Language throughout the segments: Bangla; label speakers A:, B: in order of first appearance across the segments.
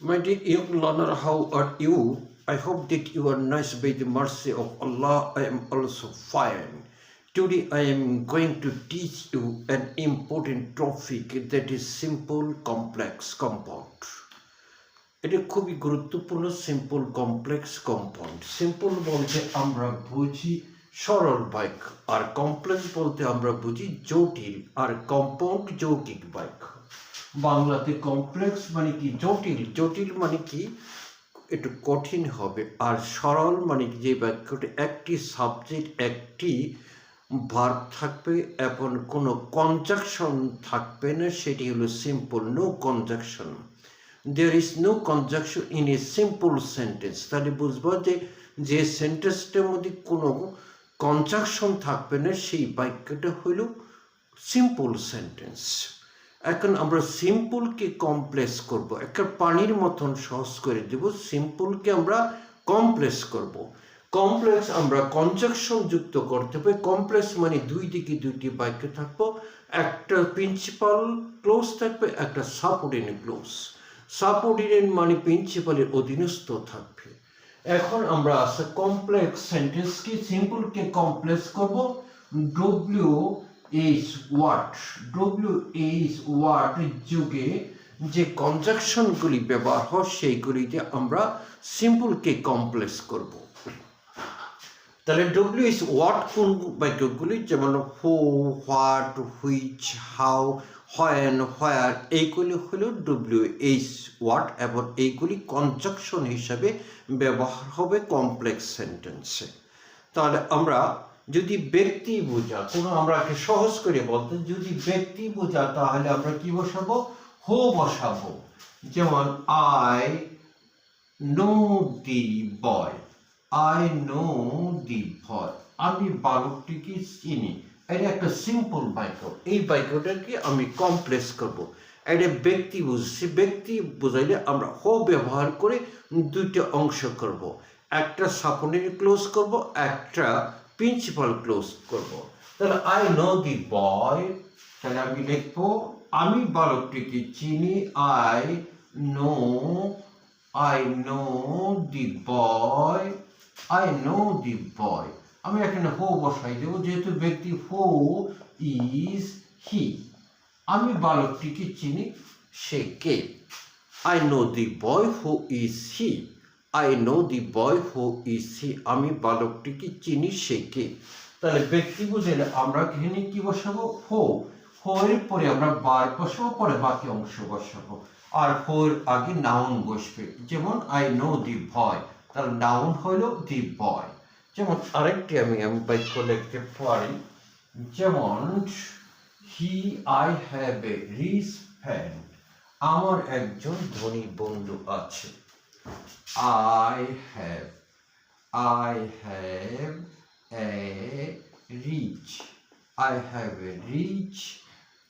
A: My dear young learner, how are you? I hope that you are nice by the mercy of Allah. I am also fine. Today I am going to teach you an important topic that is simple complex compound. এটা খুবই গুরুত্বপূর্ণ সিম্পল কমপ্লেক্স কম্পাউন্ড সিম্পল বলতে আমরা বুঝি সরল বাইক আর কমপ্লেক্স বলতে আমরা বুঝি জটিল আর কম্পাউন্ড যৌগিক বাইক বাংলাতে কমপ্লেক্স মানে কি? জটিল? জটিল মানে কি? একটু কঠিন হবে। আর সরল মানে যে বাক্যটা একটি সাবজেক্ট একটি ভার্ব থাকবে এবং কোনো কনজাকশন থাকবে না, সেটি হলো simple no conjunction there is no conjunction in a simple sentence তাহলে বুঝব যে যে সেন্টেন্সটার মধ্যে কোনো কনজাকশন থাকবে না, সেই বাক্যটা হইল সিম্পল সেন্টেন্স এখন আমরা সিম্পলকে কমপ্লেক্স করব। একটা পানির মতন সহজ করে দেব সিম্পলকে আমরা কমপ্লেক্স করব। কমপ্লেক্স আমরা কনজাকশন যুক্ত করতে হবে। কমপ্লেক্স মানে দুই দিকে দুইটি বাক্য থাকব। একটা প্রিন্সিপাল ক্লোজ থাকবে, একটা সাবঅর্ডিনেট ক্লোজ সাবঅর্ডিনেট মানে প্রিন্সিপালের অধীনস্থ থাকবে। এখন আমরা আসা কমপ্লেক্স সেন্টেন্সকে সিম্পলকে কমপ্লেক্স করব। W H what W H what যুগে যে কনজাকশনগুলি ব্যবহার হয়, সেইগুলিতে আমরা সিম্পলকে কমপ্লেক্স করব। তাহলে ডব্লিউ ইস ওয়াট কোন বাক্যগুলি? যেমন who what which how when where এইগুলি হলো ডব্লিউ এইচ ওয়াট এবং এইগুলি কনজাকশন হিসাবে ব্যবহার হবে কমপ্লেক্স সেন্টেন্সে তাহলে আমরা যদি ব্যক্তি বোঝা, কোনো আমরা সহজ করে বলতে যদি ব্যক্তি বোঝা, তাহলে আমরা কি বসাবো? হো বসাবো। যেমন I know the boy I know the boy আমি বালকটিকে চিনি। এটা একটা সিম্পল বাক্য এই বাক্যটাকে আমি কমপ্লেক্স করব। এটা ব্যক্তি বুঝছি ব্যক্তি বোঝাইলে আমরা হো ব্যবহার করে দুইটা অংশ করব। একটা সাপনের ক্লোজ করব, একটা প্রিন্সিপাল ক্লোজ করব। তাহলে আই নো দি বয় তাহলে আমি লিখব, আমি বালকটিকে চিনি I know I know the boy I know the boy আমি এখানে হো বসাই দেবো, যেহেতু ব্যক্তি হো ইজ হি আমি বালকটিকে চিনি, সে কে? I know the boy who is he I know the boy who he আমি বালকটিকে চিনি, সে কে? তাহলে ব্যক্তি বুঝাইলে আমরা এখানে কি বসাবো? হো। হোয়ের পরে আমরা বার বসাবো, পরে বাকি অংশ বসাবো। আর হোর আগে নাউন বসবে। যেমন আই নো দি ভয় তাহলে নাউন হইল দি বয় যেমন, আরেকটি আমি আমি বাক্য লিখতে পারি। যেমন he I have a rich friend আমার একজন ধনী বন্ধু আছে। I have I have a rich I have a rich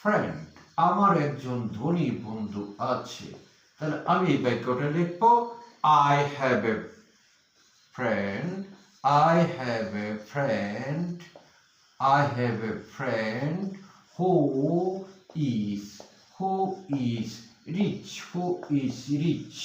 A: friend আমার একজন ধনী বন্ধু আছে। তাহলে আমি এই বাক্যটা লিখব I have a friend I have a friend I have a friend who is who is rich who is rich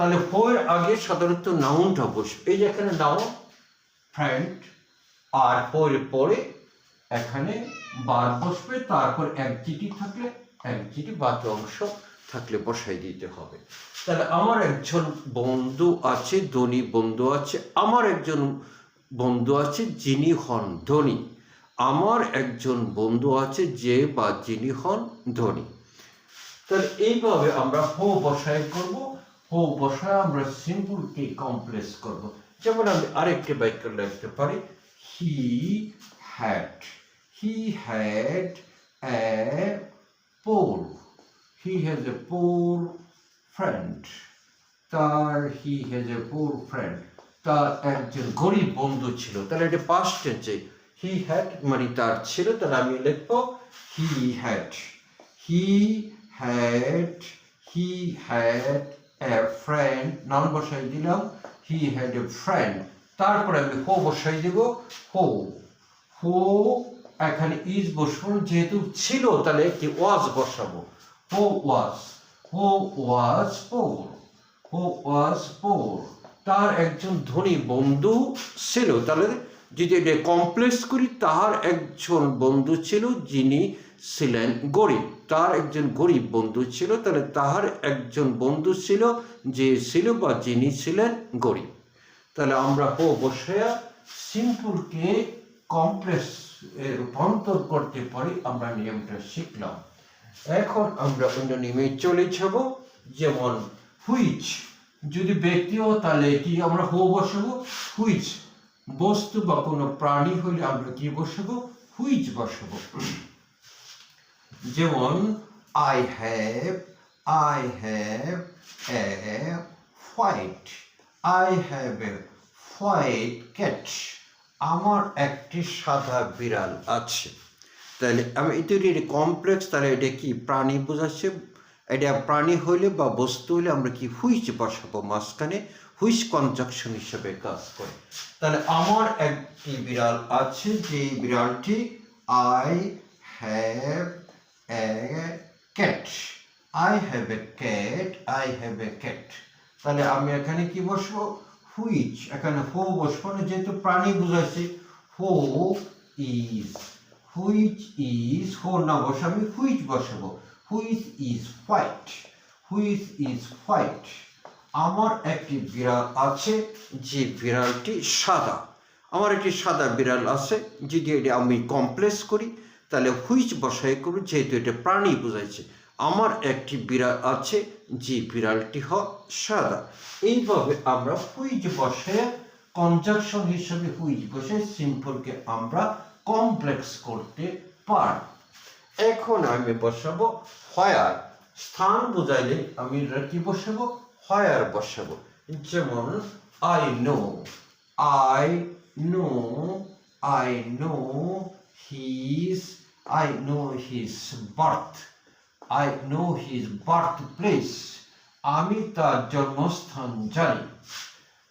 A: তাহলে হোয়ের আগে সাধারণত নাউনটা বসবে। এই যে এখানে নাউন ফ্রেন্ড আর হোয়ের পরে এখানে বার বসবে, তারপর এক চিঠি থাকলে এক চিঠি বাকি অংশ থাকলে বসাই দিতে হবে। তাহলে আমার একজন বন্ধু আছে, ধনী বন্ধু আছে, আমার একজন বন্ধু আছে, যিনি হন ধনী। আমার একজন বন্ধু আছে যে বা যিনি হন ধনী। তাহলে এইভাবে আমরা হো বসাই করব হো বসায় আমরা সিম্পলকে কমপ্লেক্স করব। যেমন আমি আরেকটি বাক্য লিখতে পারি he had he had a poor he has a poor friend তার he has a poor friend তার একজন গরিব বন্ধু ছিল। তাহলে এটা পাস্ট টেন্সে হি হ্যাড মানে তার ছিল, তাহলে আমি লিখব he had he had he had a friend নাম বসাই দিলাম হি হ্যাড এ ফ্রেন্ড তারপরে আমি হো বসাই দেব, হো। হো, এখানে ইজ বসানো, যেহেতু ছিল, তাহলে কি ওয়াজ বসাবো। হো ওয়াজ হো ওয়াজ পোর হো ওয়াজ পোর তার একজন ধনী বন্ধু ছিল, তাহলে যদি কমপ্লেক্স করি তার একজন বন্ধু ছিল যিনি ছিলেন গরিব। তার একজন গরিব বন্ধু ছিল, তাহলে তাহার একজন বন্ধু ছিল যে ছিল বা যিনি ছিলেন গরিব। তাহলে আমরা বসে সিম্পলকে কমপ্লেক্স রূপান্তর করতে পারি, আমরা নিয়মটা শিখলাম। এখন আমরা অন্য নিয়মে চলে যাব, যেমন হুইচ। যদি ব্যক্তি হয় তাহলে কি আমরা হো বসাবো হুইচ। বস্তু বা কোনো প্রাণী হলে আমরা কি বসাবো? হুইচ বসাবো? যেমন I have I have a white I have a white cat আমার একটি সাদা বিড়াল আছে। তাহলে আমি এটা এটা কমপ্লেক্স তাহলে এটা কি প্রাণী বোঝাচ্ছে? এটা প্রাণী হইলে বা বস্তু হইলে আমরা কি হুইচ বসাবো? মাঝখানে হুইচ কনজাকশন হিসেবে কাজ করে। তাহলে আমার একটি বিড়াল আছে যে বিড়ালটি I have a cat I have a cat I have a cat তাহলে আমি এখানে কি বসবো? হুইচ। এখানে হো বসবো না, যেহেতু প্রাণী বুঝাচ্ছি হো ইজ, হুইচ ইজ, হো না বসে আমি হুইচ বসাবো। Which is white, which is white. আমার একটি বিড়াল আছে, যে বিড়ালটি সাদা। আমার একটি সাদা বিড়াল আছে, যদি এটা আমি কমপ্লেক্স করি, তাহলে হুইচ বসাই করব, যেহেতু এটা প্রাণী বোঝাইছে। আমার একটি বিড়াল আছে, যে বিড়ালটি হ সাদা। এইভাবে আমরা হুইচ বসে কনজাকশন হিসেবে হুইচ বসে সিম্পলকে আমরা কমপ্লেক্স করতে পারি। এখন আমি বসাবো হয়ার স্থান বোঝাইলে আমি কি বসাবো? হয়ার বসাবো যেমন I know I know I know his I know his birth I know his birth place আমি তার জন্মস্থান জানি।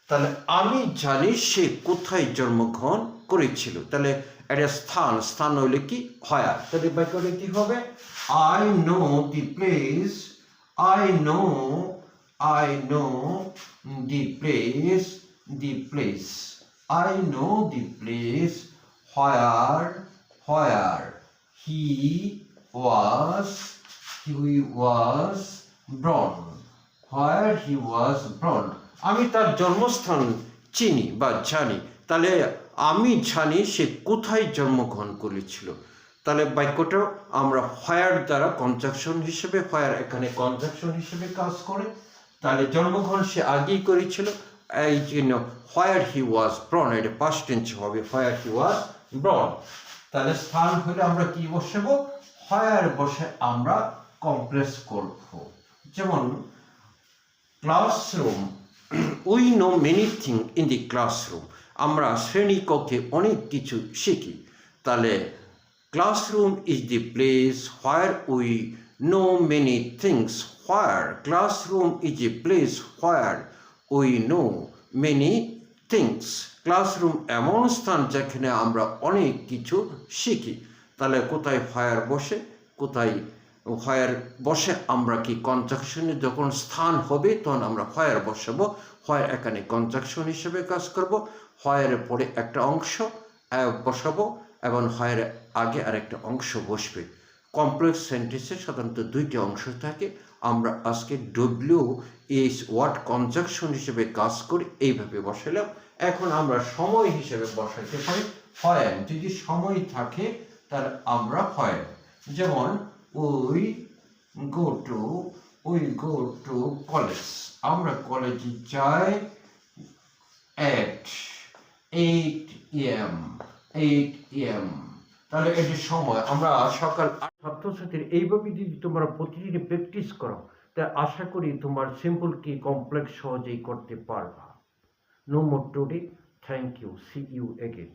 A: তাহলে আমি জানি সে কোথায় জন্মগ্রহণ করেছিল। তাহলে একটা স্থান স্থান হইলে কি? হয়া। তাহলে বাক্যটা কি হবে? I know the place I know I know the place the place I know the place where where he was he was born where he ওয়াজ ব্রন আমি তার জন্মস্থান চিনি বা জানি। তাহলে আমি জানি সে কোথায় জন্মগ্রহণ করেছিল। তাহলে বাক্যটা আমরা হোয়ার দ্বারা কনজাকশন হিসেবে হোয়ার এখানে কনজাকশন হিসেবে কাজ করে। তাহলে জন্মগ্রহণ সে আগেই করেছিল, এই জন্য হোয়ার হি ওয়াজ ব্রন এটা পাস্ট টেন্স হবে হোয়ার হি ওয়াজ ব্রন তাহলে স্থান হলে আমরা কি বসাবো? হোয়ার বসে আমরা কমপ্লেক্স করব। যেমন classroom we know many thing in the classroom আমরা শ্রেণীকক্ষে অনেক কিছু শিখি। তাহলে classroom is the place where we know many things where classroom is a place where we know many things classroom এমন স্থান যেখানে আমরা অনেক কিছু শিখি। তাহলে কোথায় ফায়ার বসে? কোথায় ফায়ার বসে আমরা কি কনজাকশনে যখন স্থান হবে, তখন আমরা ফায়ার বসাবো। ফায়ার এখানে কনজাকশন হিসেবে কাজ করব। ফায়ারের পরে একটা অংশ বসাবো। এবং ফায়ারের আগে আরেকটা অংশ বসবে। কমপ্লেক্স সেন্টেন্সে সাধারণত দুইটি অংশ থাকে। আমরা আজকে ডব্লিউ এস ওয়ার্ড কনজাকশন হিসেবে কাজ করি এইভাবে বসালাম এখন আমরা সময় হিসেবে বসাইতে পারি। হয় যদি সময় থাকে, তাহলে আমরা হয়। যেমন, we go to, we go to college. আমরা কলেজে যাই at eight AM eight AM তাহলে এই যে সময়, আমরা সকাল ছাত্র ছাত্রছাত্রীর এইভাবে যদি তোমরা প্রতিদিন প্র্যাকটিস করো, তা আশা করি তোমার সিম্পল কি কমপ্লেক্স সহজেই করতে পারবা। No more today thank you see you again